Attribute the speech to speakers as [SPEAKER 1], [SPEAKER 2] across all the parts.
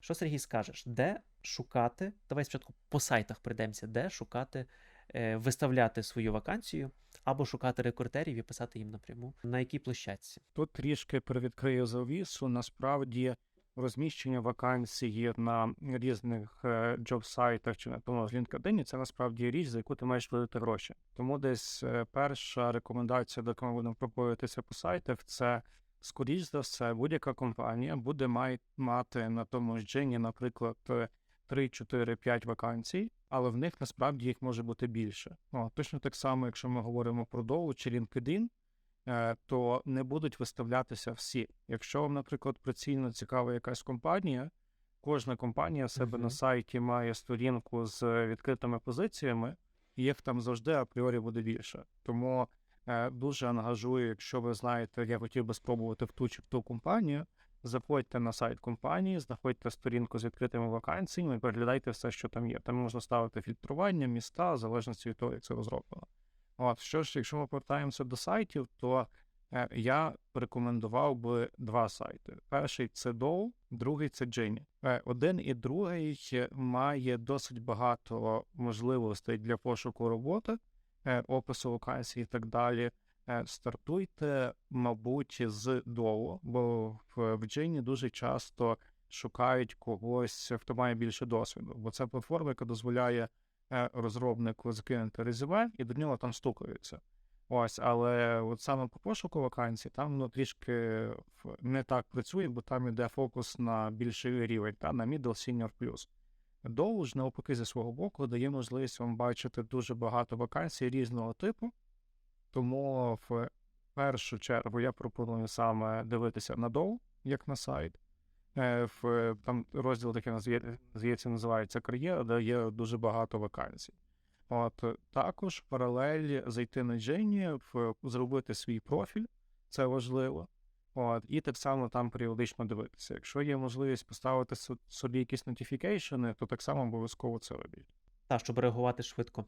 [SPEAKER 1] Що Сергій скажеш, де шукати? Давай спочатку по сайтах прийдемося, де шукати, е, виставляти свою вакансію або шукати рекрутерів і писати їм напряму. На якій площадці?
[SPEAKER 2] Тут трішки привідкрию завісу. Насправді розміщення вакансії на різних е, джоб-сайтах чи на тому ж LinkedIn – це насправді річ, за яку ти маєш платити гроші. Тому десь е, перша рекомендація, до ми будемо проповідатися по сайтах, це скоріш за все, будь-яка компанія буде мати на тому ж джині, наприклад, е, 3, 4, 5 вакансій, але в них насправді їх може бути більше. О, точно так само, якщо ми говоримо про Dow чи LinkedIn, е, то не будуть виставлятися всі. Якщо вам, наприклад, прицільно цікава якась компанія, кожна компанія в себе
[SPEAKER 1] Мгм.
[SPEAKER 2] на сайті має сторінку з відкритими позиціями, і їх там завжди апріорі буде більше. Тому дуже ангажую, якщо ви знаєте, я хотів би спробувати в ту чи в ту компанію. Заходьте на сайт компанії, знаходьте сторінку з відкритими вакансіями і переглядайте все, що там є. Там можна ставити фільтрування, міста, в залежності від того, як це розроблено. От, що ж, якщо ми повертаємося до сайтів, то е, я рекомендував би два сайти. Перший це Dow, другий це Genie. Е, один і другий має досить багато можливостей для пошуку роботи, е, опису вакансій і так далі. Е, Стартуйте, мабуть, з Dow, бо в, Genie дуже часто шукають когось, хто має більше досвіду, бо це платформа, яка дозволяє е, розробнику закинути резюме, і до нього там стукаються. Ось, але от саме по пошуку вакансій там воно трішки не так працює, бо там іде фокус на більший рівень, та на middle senior plus. Dow навпаки зі свого боку дає можливість вам бачити дуже багато вакансій різного типу. Тому в першу чергу я пропоную саме дивитися на Dow, як на сайт. Е, В там розділ такий здається, називається кар'єра, де є дуже багато вакансій. От також паралель зайти на Джені, зробити свій профіль, це важливо. От, і так само там періодично дивитися. Якщо є можливість поставити собі якісь нотіфікейшени, то так само обов'язково це робіть.
[SPEAKER 1] Та, щоб реагувати швидко.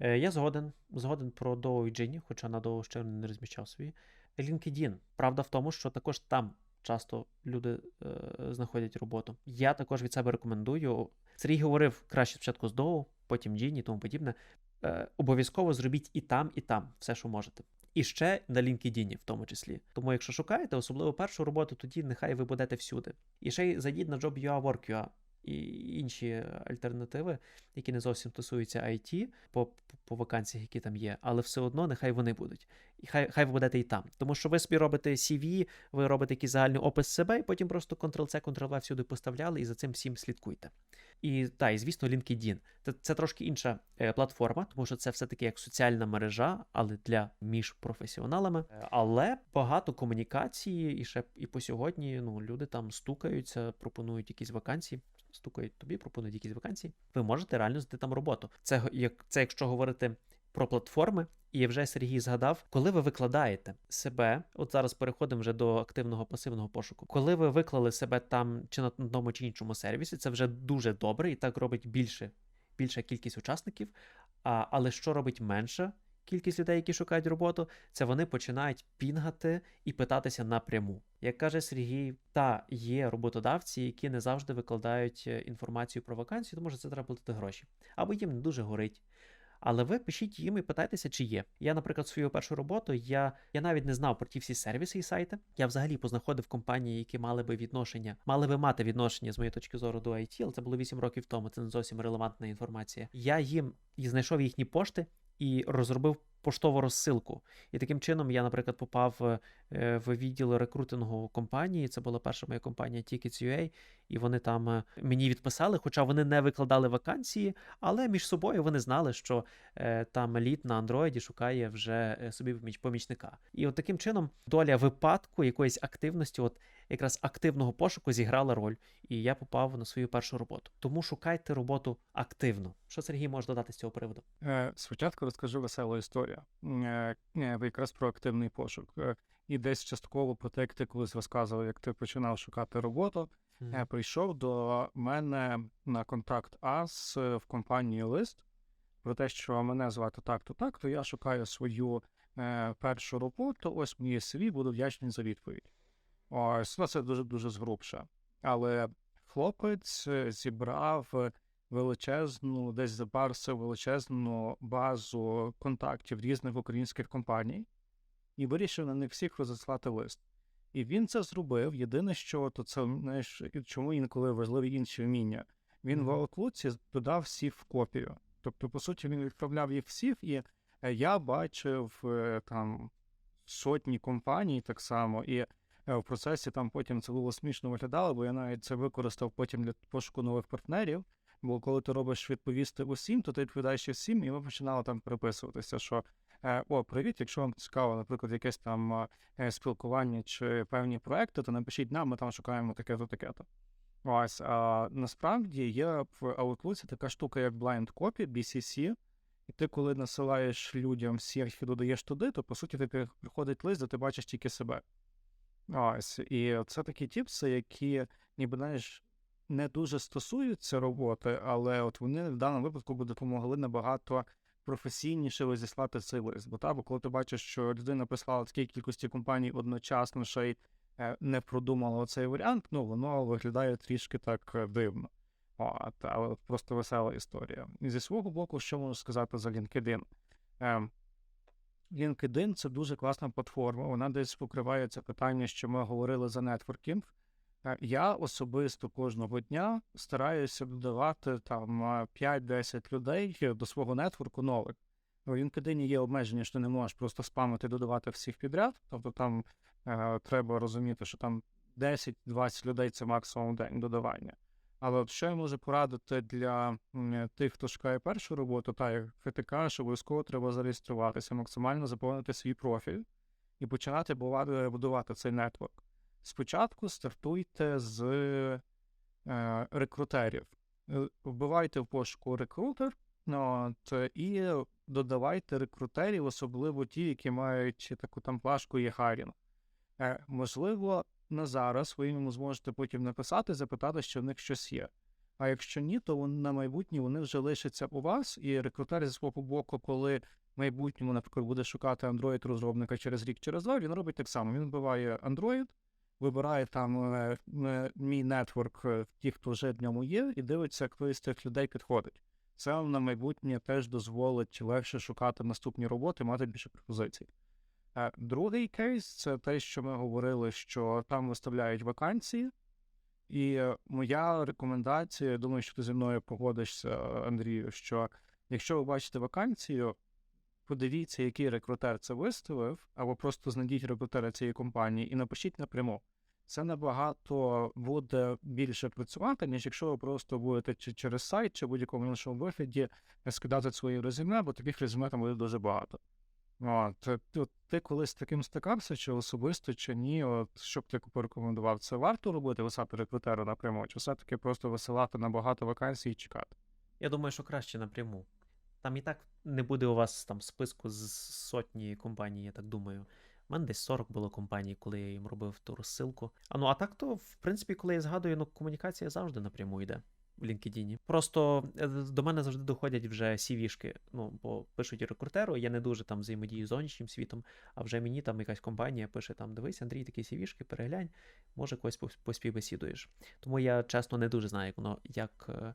[SPEAKER 1] Е, Я згоден, згоден про Dow і Genie, хоча на Dow ще не розміщав свої. LinkedIn. Правда в тому, що також там часто люди е, знаходять роботу. Я також від себе рекомендую. Сергій говорив краще спочатку з Dow, потім Genie і тому подібне. Е, обов'язково зробіть і там, і там все, що можете. І ще на LinkedIn в тому числі. Тому, якщо шукаєте, особливо першу роботу, тоді нехай ви будете всюди. І ще й зайдіть на Job.ua, Work.ua і інші альтернативи, які не зовсім стосуються IT по, по вакансіях, які там є, але все одно нехай вони будуть. І хай, хай ви будете і там. Тому що ви собі робите CV, ви робите якийсь загальний опис себе, і потім просто Ctrl-C, Ctrl-V всюди поставляли і за цим всім слідкуйте. І та, і звісно, LinkedIn. Це, це трошки інша е, платформа, тому що це все-таки як соціальна мережа, але для між професіоналами. Е, Але багато комунікації, і ще і по сьогодні ну, люди там стукаються, пропонують якісь вакансії. Стукають тобі, пропонують якісь вакансії. Ви можете реально знайти там роботу. Це як це, якщо говорити про платформи, і вже Сергій згадав, коли ви викладаєте себе, от зараз переходимо вже до активного пасивного пошуку. Коли ви виклали себе там чи на одному чи іншому сервісі, це вже дуже добре, і так робить більше, більша кількість учасників. А, але що робить менша кількість людей, які шукають роботу, це вони починають пінгати і питатися напряму. Як каже Сергій, та є роботодавці, які не завжди викладають е, інформацію про вакансію, тому що це треба платити гроші. Або їм не дуже горить. Але ви пишіть їм і питайтеся, чи є. Я, наприклад, свою першу роботу, я, я навіть не знав про ті всі сервіси і сайти. Я взагалі познаходив компанії, які мали би відношення, мали би мати відношення з моєї точки зору до IT, але це було 8 років тому. Це не зовсім релевантна інформація. Я їм і знайшов їхні пошти і розробив поштову розсилку. І таким чином я, наприклад, попав е, в відділ рекрутингу компанії. Це була перша моя компанія Tickets.ua, і вони там е, мені відписали, хоча вони не викладали вакансії, але між собою вони знали, що е, там лід на андроїді шукає вже собі помічника. І от таким чином доля випадку якоїсь активності, от якраз активного пошуку зіграла роль, і я попав на свою першу роботу. Тому шукайте роботу активно. Що Сергій може додати з цього приводу?
[SPEAKER 2] Е, Спочатку розкажу веселу історію. Е, е, ви якраз про активний пошук. Е, І десь частково про те, як ти колись розказував, як ти починав шукати роботу. Е, Прийшов до мене на контакт АС в компанії Лист про те, що мене звати так-то так, то я шукаю свою е, першу роботу. Ось мені CV, буду вдячний за відповідь. Ось ну, це дуже дуже згрубше. Але хлопець е, зібрав величезну, десь запарсив величезну базу контактів різних українських компаній і вирішив на них всіх розіслати лист. І він це зробив. Єдине, що то це знаєш, чому інколи важливі інші вміння. Він в
[SPEAKER 1] Мгм.
[SPEAKER 2] Outlook додав всіх в копію. Тобто, по суті, він відправляв їх всіх, і е, я бачив е, там сотні компаній так само, і в процесі там потім це було смішно виглядало, бо я навіть це використав потім для пошуку нових партнерів. Бо коли ти робиш відповісти усім, то ти відповідаєш всім, і ми починали там переписуватися, що е, о, привіт, якщо вам цікаво, наприклад, якесь там е, спілкування чи певні проекти, то напишіть нам, ми там шукаємо таке-то, таке-то. Ось, а насправді є в Outlook така штука, як Blind Copy, BCC, і ти, коли насилаєш людям всі архів додаєш туди, то по суті тобі приходить лист, де ти бачиш тільки себе. Ось, і це такі тіпси, які, ніби знаєш, не дуже стосуються роботи, але от вони в даному випадку би допомогли набагато професійніше розіслати цей лист. Бо та, бо коли ти бачиш, що людина прислала такій кількості компаній одночасно, ще й е, не продумала цей варіант, ну воно виглядає трішки так е, дивно. О, та, але просто весела історія. І зі свого боку, що можу сказати за LinkedIn? LinkedIn це дуже класна платформа. Вона десь покриває це питання, що ми говорили за нетворкінг. Е, Я особисто кожного дня стараюся додавати там е, 5-10 людей до свого нетворку нових. У LinkedIn є обмеження, що ти не можеш просто спамити додавати всіх підряд. Тобто там е, треба розуміти, що там 10-20 людей це максимум день додавання. Але що я можу порадити для тих, хто шукає першу роботу, та як ти кажеш, обов'язково треба зареєструватися, максимально заповнити свій профіль і починати будувати цей нетворк. Спочатку стартуйте з е, рекрутерів. Е, Вбивайте в пошуку рекрутер ну, от, і додавайте рекрутерів, особливо ті, які мають таку там плашку є. Е, можливо, на зараз ви йому зможете потім написати, запитати, що в них щось є. А якщо ні, то вон- на майбутнє вони вже лишаться у вас, і рекрутер зі свого боку, коли в майбутньому, наприклад, буде шукати Android-розробника через рік, через два, він робить так само. Він вбиває Android, вибирає там е, е, мій нетворк, е, ті, хто вже в ньому є, і дивиться, хто із цих людей підходить. Це на майбутнє теж дозволить легше шукати наступні роботи, мати більше пропозицій. Е, Другий кейс це те, що ми говорили, що там виставляють вакансії. І е, моя рекомендація, я думаю, що ти зі мною погодишся, е, Андрію, що якщо ви бачите вакансію, подивіться, який рекрутер це виставив, або просто знайдіть рекрутера цієї компанії і напишіть напряму. Це набагато буде більше працювати, ніж якщо ви просто будете чи через сайт, чи будь-якому іншому вигляді скидати свої резюме, бо таких резюме там буде дуже багато. От, ти, ти колись таким стикався, чи особисто, чи ні? От що б ти порекомендував? Це варто робити висати рекрутеру напряму, чи все-таки просто висилати на багато вакансій і чекати?
[SPEAKER 1] Я думаю, що краще напряму. Там і так не буде у вас там списку з сотні компаній, я так думаю. У мене десь 40 було компаній, коли я їм робив ту розсилку. А ну а так то, в принципі, коли я згадую, ну комунікація завжди напряму йде в LinkedIn. Просто е, до мене завжди доходять вже CV-шки. Ну, бо пишуть рекрутеру, я не дуже там взаємодію з зовнішнім світом, а вже мені там якась компанія пише там: дивись, Андрій, такі CV-шки, переглянь, може когось пос- поспівбесідуєш. Тому я чесно не дуже знаю, як воно як. е,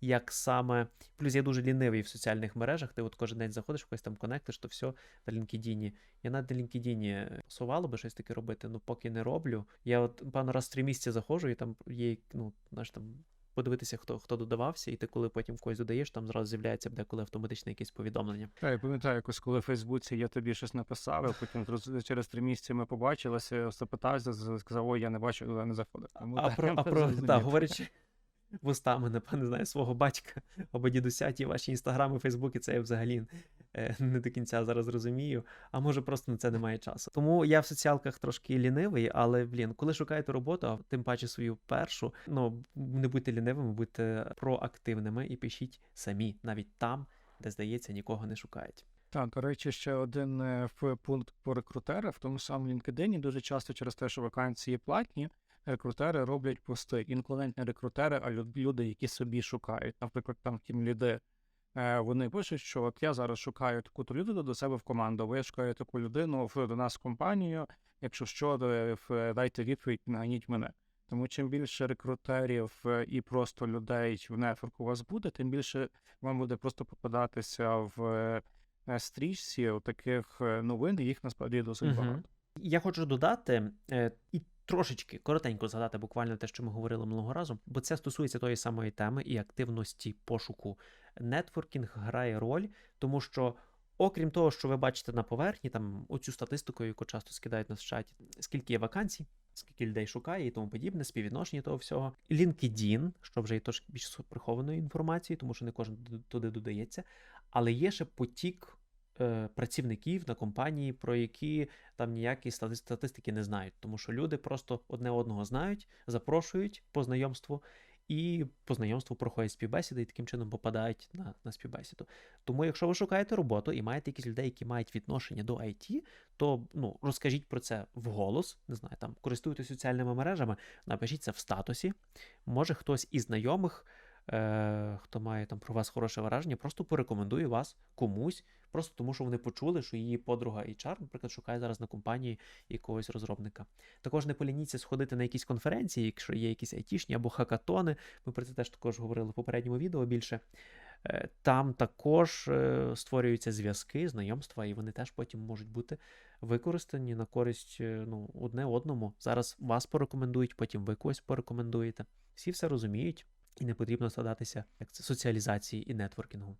[SPEAKER 1] як саме. Плюс я дуже лінивий в соціальних мережах. Ти от кожен день заходиш, якось там конектиш, то все на LinkedIn. Я на LinkedIn пасувало би щось таке робити, ну поки не роблю. Я от певно раз в три місяці заходжу, і там є, ну, знаєш, там. Подивитися, хто хто додавався, і ти коли потім в когось додаєш, там зразу з'являється деколи автоматичне якесь повідомлення.
[SPEAKER 2] Та, я пам'ятаю, якось коли в Фейсбуці я тобі щось написав, а потім через три місяці ми побачилися, запитався, сказав, ой, я не бачу, я не заходив. Тому,
[SPEAKER 1] А про, а про та, говорячи вустами, напевне, знаю, свого батька або дідуся, ті ваші інстаграми, фейсбуки, це я взагалі не до кінця зараз розумію. А може просто на це немає часу. Тому я в соціалках трошки лінивий, але блін, коли шукаєте роботу, а тим паче свою першу, ну не будьте лінивими, будьте проактивними і пишіть самі, навіть там, де здається, нікого не шукають.
[SPEAKER 2] Так, до речі, ще один е, пункт по рекрутера. В тому самому LinkedIn дуже часто через те, що вакансії платні, рекрутери роблять пости. Інколи не рекрутери, а лю- люди, які собі шукають. Наприклад, там тім ліди. Е, Вони пишуть, що от я зараз шукаю таку-то людину до себе в команду. Ви шукаю таку людину в- до нас в компанію. Якщо що, то, е, дайте відповідь, наганіть мене. Тому чим більше рекрутерів е, і просто людей в нетворку у вас буде, тим більше вам буде просто попадатися в е, стрічці таких е, новин, їх насправді досить
[SPEAKER 1] Мгм.
[SPEAKER 2] багато.
[SPEAKER 1] Я хочу додати е, і трошечки коротенько згадати буквально те, що ми говорили минулого разу, бо це стосується тої самої теми і активності пошуку. Нетворкінг грає роль, тому що. Окрім того, що ви бачите на поверхні, там оцю статистику, яку часто скидають нас в чаті, скільки є вакансій, скільки людей шукає і тому подібне, співвідношення того всього. LinkedIn, що вже є трошки більш прихованої інформації, тому що не кожен туди- додається. Але є ще потік е, працівників на компанії, про які там ніякі стати- статистики не знають, тому що люди просто одне одного знають, запрошують по знайомству. І по знайомству проходять співбесіди і таким чином попадають на, на співбесіду. Тому, якщо ви шукаєте роботу і маєте якісь людей, які мають відношення до IT, то ну, розкажіть про це вголос, не знаю, там користуйтесь соціальними мережами, напишіть це в статусі. Може, хтось із знайомих, е, хто має там про вас хороше враження, просто порекомендує вас комусь, просто тому, що вони почули, що її подруга HR, наприклад, шукає зараз на компанії якогось розробника. Також не полініться сходити на якісь конференції, якщо є якісь айтішні або хакатони. Ми про це теж також говорили в попередньому відео більше. Е, Там також е, створюються зв'язки, знайомства, і вони теж потім можуть бути використані на користь е, ну, одне одному. Зараз вас порекомендують, потім ви когось порекомендуєте. Всі все розуміють, і не потрібно складатися як соціалізації і нетворкінгу.